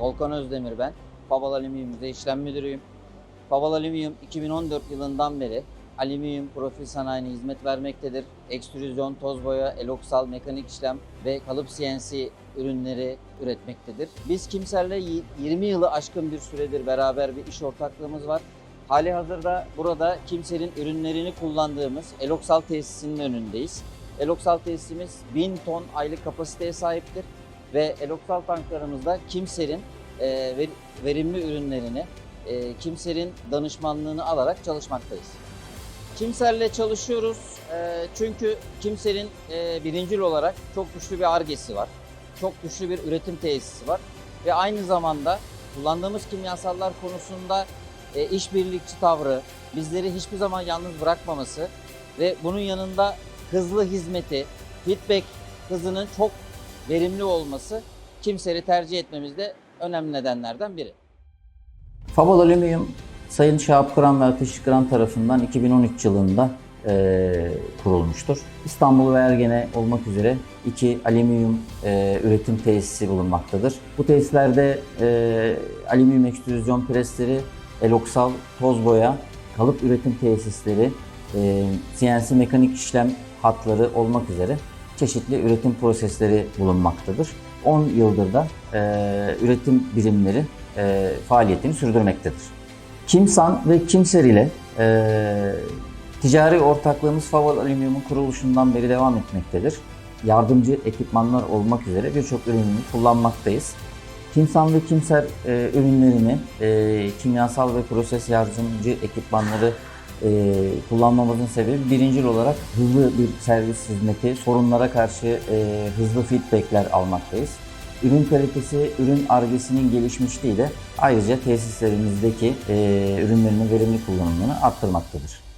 Furkan Özdemir ben. Paval Alüminyum'da işlem müdürüyüm. Paval Alüminyum 2014 yılından beri alüminyum profil sanayine hizmet vermektedir. Ekstrüzyon, toz boya, eloksal, mekanik işlem ve kalıp CNC ürünleri üretmektedir. Biz Kimser'le y- 20 yılı aşkın bir süredir beraber bir iş ortaklığımız var. Hali hazırda burada Kimser'in ürünlerini kullandığımız Eloksal tesisinin önündeyiz. Eloksal tesisimiz 1000 ton aylık kapasiteye sahiptir ve Eloksal tanklarımızda Kimser'in e, ver- verimli ürünlerini e, Kimser'in danışmanlığını alarak çalışmaktayız. Kimser'le çalışıyoruz e, çünkü Kimser'in e, birincil olarak çok güçlü bir argesi var. Çok güçlü bir üretim tesisi var ve aynı zamanda kullandığımız kimyasallar konusunda e, işbirlikçi tavrı, bizleri hiçbir zaman yalnız bırakmaması ve bunun yanında hızlı hizmeti, feedback hızının çok verimli olması Kimser'i tercih etmemizde önemli nedenlerden biri. Fabal Alüminyum Sayın Şahap Kıran ve Ateş Kıran tarafından 2013 yılında eee, kurulmuştur. İstanbul ve Ergene olmak üzere iki alüminyum eee, üretim tesisi bulunmaktadır. Bu tesislerde eee, alüminyum ekstrüzyon presleri, eloksal, toz boya, kalıp üretim tesisleri, eee, CNC mekanik işlem hatları olmak üzere çeşitli üretim prosesleri bulunmaktadır. 10 yıldır da eee, üretim birimleri eee, faaliyetini sürdürmektedir. Kimsan ve Kimser ile eee, ticari ortaklığımız Faval Alüminyum'un kuruluşundan beri devam etmektedir. Yardımcı ekipmanlar olmak üzere birçok ürününü kullanmaktayız. Kimsan ve Kimser eee, ürünlerini eee, kimyasal ve proses yardımcı ekipmanları eee, kullanmamızın sebebi birincil olarak hızlı bir servis hizmeti, sorunlara karşı eee, hızlı feedbackler almaktayız. Ürün kalitesi, ürün argesinin gelişmişliği de ayrıca tesislerimizdeki eee ürünlerin verimli kullanımını arttırmaktadır.